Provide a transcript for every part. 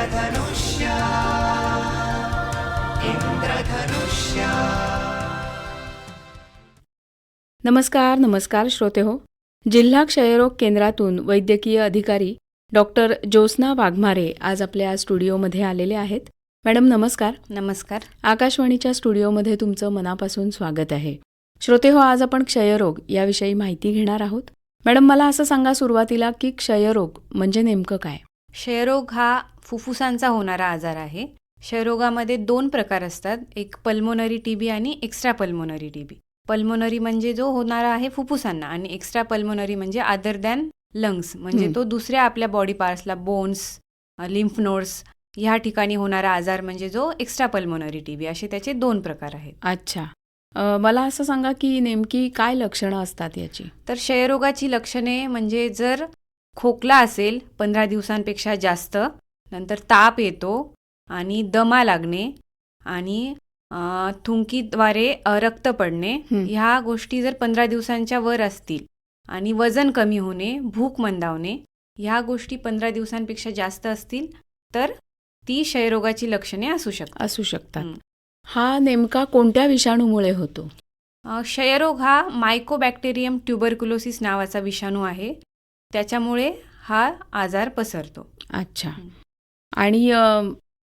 इंद्रधनुष्य इंद्रधनुष्य नमस्कार नमस्कार श्रोते हो जिल्हा क्षयरोग केंद्रातून वैद्यकीय अधिकारी डॉक्टर ज्योत्स्ना वाघमारे आज आपल्या स्टुडिओमध्ये आलेले आहेत. मॅडम नमस्कार. नमस्कार. आकाशवाणीच्या स्टुडिओमध्ये तुमचं मनापासून स्वागत आहे. श्रोते हो आज आपण क्षयरोग याविषयी माहिती घेणार आहोत. मॅडम मला असं सांगा सुरुवातीला की क्षयरोग म्हणजे नेमकं काय? क्षयरोग हा फुफ्फुसांचा होणारा आजार आहे. क्षयरोगामध्ये दोन प्रकार असतात. एक पल्मोनरी टीबी आणि एक्स्ट्रा पल्मोनरी टीबी पल्मोनरी म्हणजे जो होणारा आहे फुफ्फुसांना आणि एक्स्ट्रा पल्मोनरी म्हणजे अदर दॅन लंग्स म्हणजे. तो दुसऱ्या आपल्या बॉडी पार्ट्सला बोन्स लिम्फ नोड्स ह्या ठिकाणी होणारा आजार म्हणजे जो एक्स्ट्रा पल्मोनरी टीबी असे त्याचे दोन प्रकार आहेत. अच्छा. मला असं सांगा की नेमकी काय लक्षणं असतात याची? तर क्षयरोगाची लक्षणे म्हणजे जर खोकला असेल पंधरा दिवसांपेक्षा जास्त नंतर ताप येतो आणि दमा लागणे आणि थुंकीद्वारे रक्त पडणे. ह्या गोष्टी जर पंधरा दिवसांच्या वर असतील आणि वजन कमी होणे भूक मंदावणे ह्या गोष्टी पंधरा दिवसांपेक्षा जास्त असतील तर ती क्षयरोगाची लक्षणे असू शकतात असू शकतात हं. नेमका कोणत्या विषाणूमुळे होतो क्षयरोग हा मायकोबॅक्टेरियम ट्युबरक्युलोसिस नावाचा विषाणू आहे त्याच्यामुळे हा आजार पसरतो अच्छा. आणि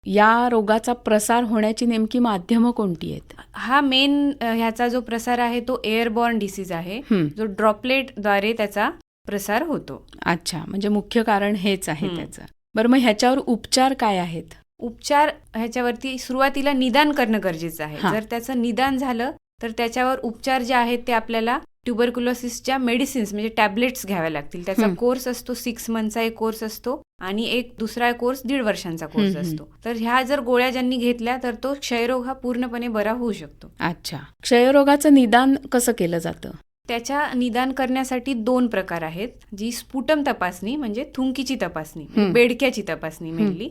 या रोगाचा प्रसार होण्याची नेमकी माध्यमं कोणती आहेत? हा मेन ह्याचा जो प्रसार आहे तो एअरबॉर्न डिसीज आहे. जो ड्रॉपलेटद्वारे त्याचा प्रसार होतो. अच्छा म्हणजे मुख्य कारण हेच आहे. त्याचं. बरं मग ह्याच्यावर उपचार काय आहेत? उपचार ह्याच्यावरती सुरुवातीला निदान करणं गरजेचं आहे. जर त्याचं निदान झालं तर त्याच्यावर उपचार जे आहेत ते आपल्याला ट्युबरक्युलोसिसच्या मेडिसिन्स म्हणजे टॅबलेट्स घ्याव्या लागतील. त्याचा. कोर्स असतो सिक्स मंथचा एक कोर्स असतो आणि एक दुसरा कोर्स दीड वर्षांचा कोर्स. असतो. तर ह्या जर गोळ्या ज्यांनी घेतल्या तर तो क्षयरोग हा पूर्णपणे बरा होऊ शकतो. अच्छा. क्षयरोगाचं निदान कसं केलं जातं? त्याच्या निदान करण्यासाठी दोन प्रकार आहेत जी स्फुटम तपासणी म्हणजे थुंकीची तपासणी म्हणजे. बेडक्याची तपासणी मेनली.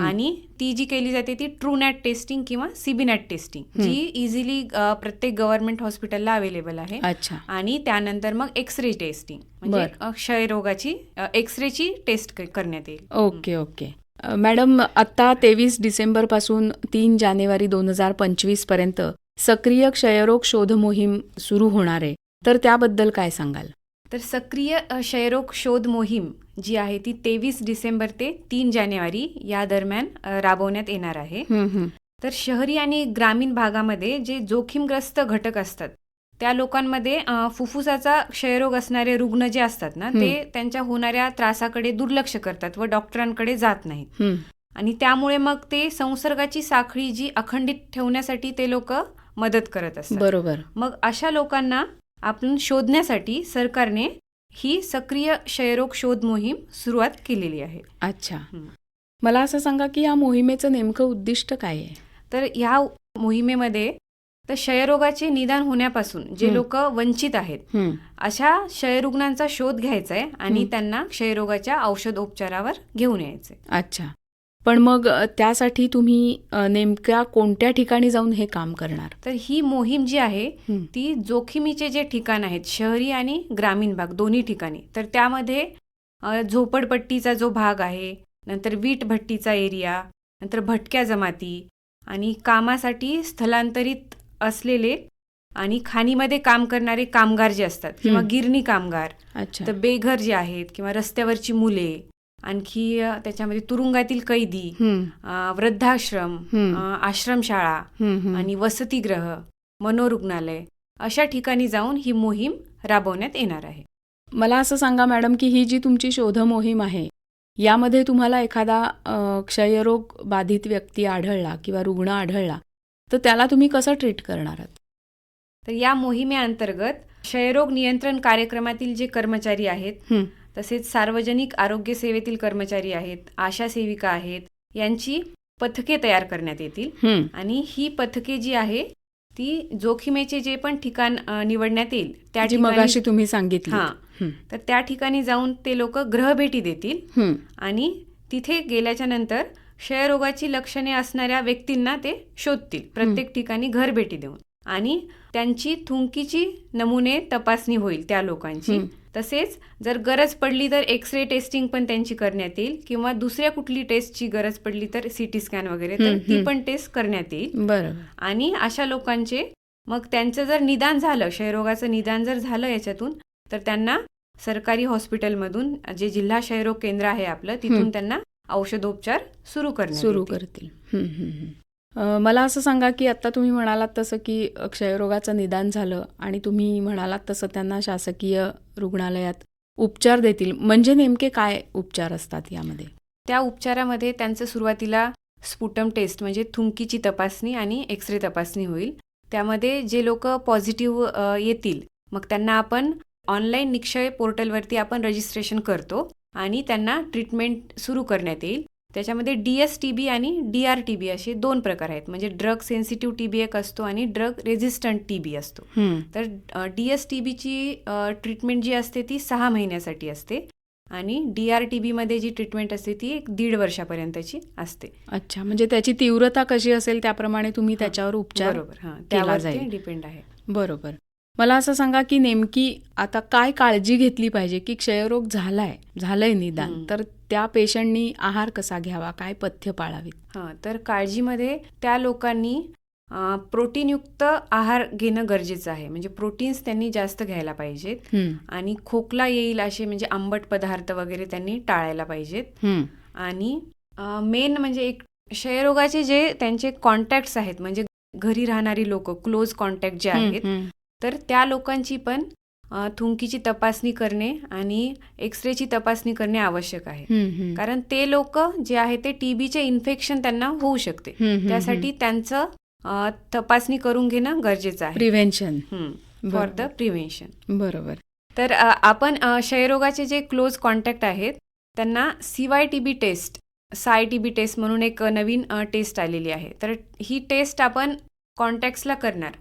आणि ती जी केली जाते ती ट्रू नॅट टेस्टिंग किंवा सीबीनॅट टेस्टिंग. जी इझिली प्रत्येक गव्हर्नमेंट हॉस्पिटलला अवेलेबल आहे. अच्छा. आणि त्यानंतर मग एक्सरे टेस्टिंग म्हणजे क्षयरोगाची एक्सरेची टेस्ट करण्यात येईल. Okay okay. मॅडम आत्ता तेवीस डिसेंबरपासून तीन जानेवारी दोन हजार पंचवीसपर्यंत सक्रिय क्षयरोग शोध मोहीम सुरू होणार आहे. तर त्याबद्दल काय सांगाल तर सक्रिय क्षयरोग शोध मोहीम जी आहे ती तेवीस डिसेंबर ते तीन जानेवारी या दरम्यान राबवण्यात येणार आहे. तर शहरी आणि ग्रामीण भागामध्ये जे जोखीमग्रस्त घटक असतात त्या लोकांमध्ये फुफ्फुसाचा क्षयरोग असणारे रुग्ण जे असतात ना. ते त्यांच्या होणाऱ्या त्रासाकडे दुर्लक्ष करतात व डॉक्टरांकडे जात नाहीत. आणि त्यामुळे मग ते संसर्गाची साखळी जी अखंडित ठेवण्यासाठी ते लोक मदत करत असतात बरोबर मग अशा लोकांना आपण शोधण्यासाठी सरकारने ही सक्रिय क्षयरोग शोध मोहीम सुरुवात केलेली आहे अच्छा. मला असं सांगा की या मोहिमेचं नेमकं उद्दिष्ट काय आहे तर ह्या मोहिमेमध्ये तर क्षयरोगाचे निदान होण्यापासून जे. लोक वंचित आहेत. अशा क्षयरुग्णांचा शोध घ्यायचा आहे आणि. त्यांना क्षयरोगाच्या औषधोपचारावर घेऊन यायचे अच्छा पण मग त्यासाठी तुम्ही नेमक्या कोणत्या ठिकाणी जाऊन हे काम करणार तर ही मोहीम जी आहे. ती जोखमीचे जे ठिकाण आहेत शहरी आणि ग्रामीण भाग दोन्ही ठिकाणी तर त्यामध्ये झोपडपट्टीचा जो भाग आहे नंतर वीट भट्टीचा एरिया नंतर भटक्या जमाती आणि कामासाठी स्थलांतरित असलेले आणि खाणीमध्ये काम करणारे कामगार जे असतात किंवा. गिरणी कामगार अच्छा तर बेघर जे आहेत किंवा रस्त्यावरची मुले आणखी त्याच्यामध्ये तुरुंगातील कैदी वृद्धाश्रम आश्रमशाळा. आणि वसतिगृह मनोरुग्णालय अशा ठिकाणी जाऊन ही मोहीम राबवण्यात येणार आहे मला असं सांगा मॅडम की ही जी तुमची शोध मोहीम आहे यामध्ये तुम्हाला एखादा क्षयरोग बाधित व्यक्ती आढळला किंवा रुग्ण आढळला तर त्याला तुम्ही कसं ट्रीट करणार आहात तर या मोहिमेअंतर्गत क्षयरोग नियंत्रण कार्यक्रमातील जे कर्मचारी आहेत. तसेच सार्वजनिक आरोग्य सेवेतील कर्मचारी आहेत आशा सेविका आहेत यांची पथके तयार करण्यात येतील. आणि ही पथके जी आहे ती जोखीमेचे जे पण ठिकाण निवडण्यात येईल त्या जी ठिकाणी मगाशी तुम्ही सांगितली हां. तर त्या ठिकाणी जाऊन ते लोक ग्रहभेटी देतील. आणि तिथे गेल्याच्यानंतर क्षयरोगाची लक्षणे असणाऱ्या व्यक्तींना ते शोधतील. प्रत्येक ठिकाणी घरभेटी देऊन. आणि त्यांची थुंकीची नमुने तपासणी होईल त्या लोकांची. तसेच जर गरज पडली तर एक्स रे टेस्टिंग पण त्यांची करण्यात येईल किंवा दुसऱ्या कुठली टेस्टची गरज पडली तर सी टी स्कॅन वगैरे तर ती. पण टेस्ट करण्यात येईल आणि अशा लोकांचे मग त्यांचं जर निदान झालं क्षयरोगाचं निदान जर झालं याच्यातून तर त्यांना सरकारी हॉस्पिटलमधून जे जिल्हा क्षयरोग केंद्र आहे आपलं तिथून. त्यांना औषधोपचार सुरू. करतील मला असं सांगा की आत्ता तुम्ही म्हणालात तसं की क्षयरोगाचं निदान झालं आणि तुम्ही म्हणालात तसं त्यांना शासकीय रुग्णालयात उपचार देतील. म्हणजे नेमके काय उपचार असतात यामध्ये? त्या उपचारामध्ये त्यांचं सुरुवातीला स्पुटम टेस्ट म्हणजे थुंकीची तपासणी आणि एक्सरे तपासणी होईल. त्यामध्ये जे लोक पॉझिटिव्ह येतील मग त्यांना आपण ऑनलाईन निक्षय पोर्टलवरती आपण रजिस्ट्रेशन करतो आणि त्यांना ट्रीटमेंट सुरू करण्यात येईल. त्याच्यामध्ये डी एस टी बी आणि डी आर टी बी असे दोन प्रकार आहेत. म्हणजे ड्रग सेन्सिटिव्ह टी बी एक असतो आणि ड्रग रेझिस्टंट टी बी असतो. तर डी एस टी बीची ट्रीटमेंट जी असते ती सहा महिन्यासाठी असते आणि डी आर टी बीमध्ये जी ट्रीटमेंट असते ती एक दीड वर्षापर्यंतची असते. अच्छा म्हणजे त्याची तीव्रता कशी असेल त्याप्रमाणे तुम्ही त्याच्यावर उपचार बरोबर. हां. त्यावर डिपेंड आहे. बरोबर. मला असं सांगा की नेमकी आता काय काळजी घेतली पाहिजे की क्षयरोग झालाय झालंय निदान. तर त्या पेशंटनी आहार कसा घ्यावा? काय पथ्य पाळावीत? हां तर काळजीमध्ये त्या लोकांनी प्रोटीनयुक्त आहार घेणं गरजेचं आहे. म्हणजे प्रोटीन्स त्यांनी जास्त घ्यायला पाहिजेत. आणि खोकला येईल असे म्हणजे आंबट पदार्थ वगैरे त्यांनी टाळायला पाहिजेत. आणि मेन म्हणजे एक क्षयरोगाचे जे त्यांचे कॉन्टॅक्ट्स आहेत म्हणजे घरी राहणारी लोक क्लोज कॉन्टॅक्ट जे आहेत. तर त्या लोकांची पण थुंकीची तपासणी करणे आणि एक्स रेची तपासणी करणे आवश्यक आहे. कारण ते लोक जे आहे ते टीबीचे इन्फेक्शन त्यांना होऊ शकते. त्यासाठी त्यांचं तपासणी करून घेणं गरजेचं आहे. प्रिव्हेन्शन फॉर द प्रिव्हेन्शन बरोबर. तर आपण क्षयरोगाचे जे क्लोज कॉन्टॅक्ट आहेत त्यांना C Y T B test Cy T B test म्हणून एक नवीन टेस्ट आलेली आहे. तर ही टेस्ट आपण कॉन्टॅक्ट्सला करणार.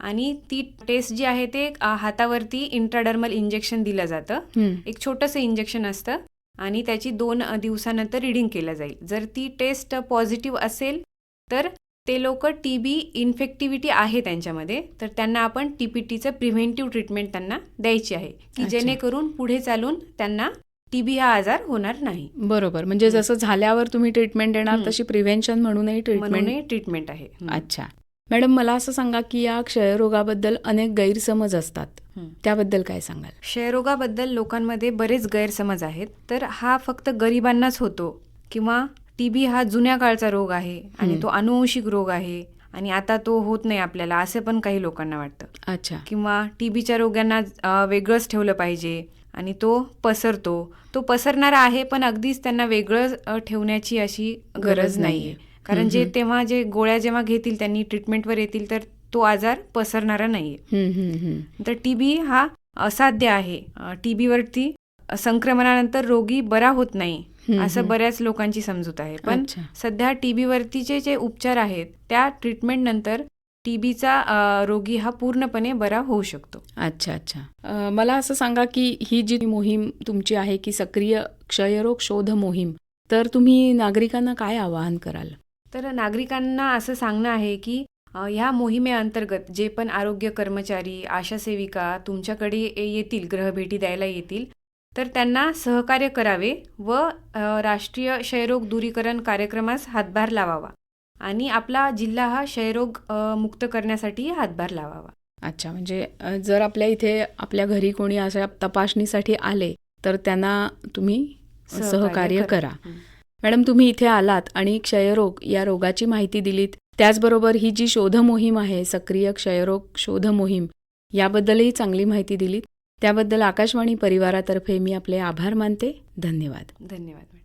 आणि ती टेस्ट जी आहे ते हातावरती इंट्राडर्मल इंजेक्शन दिलं जातं. एक छोटंसं इंजेक्शन असतं आणि त्याची दोन दिवसानंतर रिडिंग केलं जाईल. जर ती टेस्ट पॉझिटिव्ह असेल तर ते लोक टी बी इन्फेक्टिव्हिटी आहे त्यांच्यामध्ये तर त्यांना आपण टी पी टीचं प्रिव्हेंटिव्ह ट्रीटमेंट त्यांना द्यायची आहे की. जेणेकरून पुढे चालून त्यांना टी बी हा आजार होणार नाही. बरोबर. म्हणजे जसं झाल्यावर तुम्ही ट्रीटमेंट देणार. तशी प्रिव्हेन्शन म्हणूनही ट्रीटमेंट ट्रीटमेंट आहे. अच्छा. मॅडम मला असं सांगा की या क्षयरोगाबद्दल अनेक गैरसमज असतात. त्याबद्दल काय सांगाल? क्षयरोगाबद्दल लोकांमध्ये बरेच गैरसमज आहेत. तर हा फक्त गरिबांनाच होतो किंवा टी बी हा जुन्या काळचा रोग आहे आणि. तो अनुवंशिक रोग आहे आणि आता तो होत नाही आपल्याला असं पण काही लोकांना वाटतं. अच्छा. किंवा टी बीच्या रोग्यांना वेगळंच ठेवलं पाहिजे आणि तो पसरतो. तो पसरणारा आहे पण अगदीच त्यांना वेगळं ठेवण्याची अशी गरज नाहीये. कारण जे. तेव्हा जे गोळ्या जेव्हा घेतील त्यांनी ट्रीटमेंटवर येतील तर तो आजार पसरणारा नाही आहे हं. तर टी बी हा असाध्य आहे. टी बीवरती संक्रमणानंतर रोगी बरा होत नाही असं. बऱ्याच लोकांची समजूत आहे. पण सध्या टी बीवरतीचे जे उपचार आहेत त्या ट्रीटमेंट नंतर टी बीचा रोगी हा पूर्णपणे बरा होऊ शकतो. अच्छा अच्छा. मला असं सांगा की ही जी मोहीम तुमची आहे की सक्रिय क्षयरोग शोध मोहीम तर तुम्ही नागरिकांना काय आवाहन कराल? तर नागरिकांना असं सांगणं आहे की ह्या मोहिमेअंतर्गत जे पण आरोग्य कर्मचारी आशा सेविका तुमच्याकडे येतील ग्रहभेटी द्यायला येतील तर त्यांना सहकार्य करावे व राष्ट्रीय क्षयरोग दूरीकरण कार्यक्रमास हातभार लावावा आणि आपला जिल्हा हा क्षयरोग मुक्त करण्यासाठी हातभार लावावा. अच्छा म्हणजे जर आपल्या इथे आपल्या घरी कोणी अशा तपासणीसाठी आले तर त्यांना तुम्ही सहकार्य करा. हं. मॅडम तुम्ही इथे आलात आणि क्षयरोग या रोगाची माहिती दिलीत. त्याचबरोबर ही जी शोध मोहीम आहे सक्रिय क्षयरोग शोध मोहीम याबद्दलही चांगली माहिती दिलीत. त्याबद्दल आकाशवाणी परिवारातर्फे मी आपले आभार मानते. धन्यवाद. धन्यवाद.